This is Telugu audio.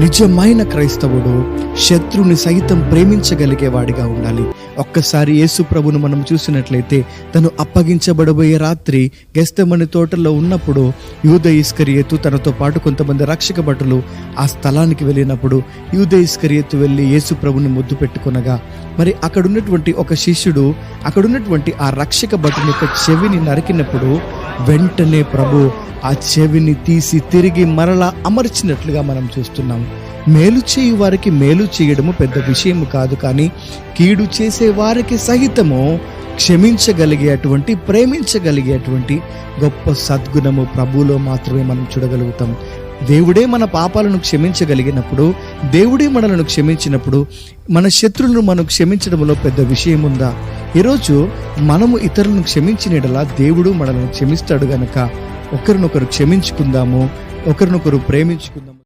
నిజమైన క్రైస్తవుడు శత్రుని సైతం ప్రేమించగలిగేవాడిగా ఉండాలి. ఒక్కసారి యేసు ప్రభును మనం చూసినట్లయితే తను అప్పగించబడబోయే రాత్రి గెస్తమని తోటలో ఉన్నప్పుడు యూద ఇస్కరియతు తనతో పాటు కొంతమంది రక్షక భటులు ఆ స్థలానికి వెళ్ళినప్పుడు యూద ఇస్కరియతు వెళ్ళి యేసు ప్రభుని ముద్దు పెట్టుకునగా మరి అక్కడ ఉన్నటువంటి ఒక శిష్యుడు అక్కడున్నటువంటి ఆ రక్షక భటుని యొక్క చెవిని నరికినప్పుడు వెంటనే ప్రభు ఆ చెవిని తీసి తిరిగి మరలా అమర్చినట్లుగా మనం చూస్తున్నాం. మేలు చేయు వారికి మేలు చేయడము పెద్ద విషయం కాదు కానీ కీడు చేసే వారికి సహితము క్షమించగలిగేటువంటి ప్రేమించగలిగేటువంటి గొప్ప సద్గుణము ప్రభువులో మాత్రమే మనం చూడగలుగుతాం. దేవుడే మన పాపాలను క్షమించగలిగినప్పుడు దేవుడే మనలను క్షమించినప్పుడు మన శత్రులను మనం క్షమించడంలో పెద్ద విషయం ఉందా ఈరోజు మనము ఇతరులను క్షమించినడలా దేవుడు మనల్ని క్షమిస్తాడు గనక ఒకరినొకరు క్షమించుకుందాము ఒకరినొకరు ప్రేమించుకుందాము.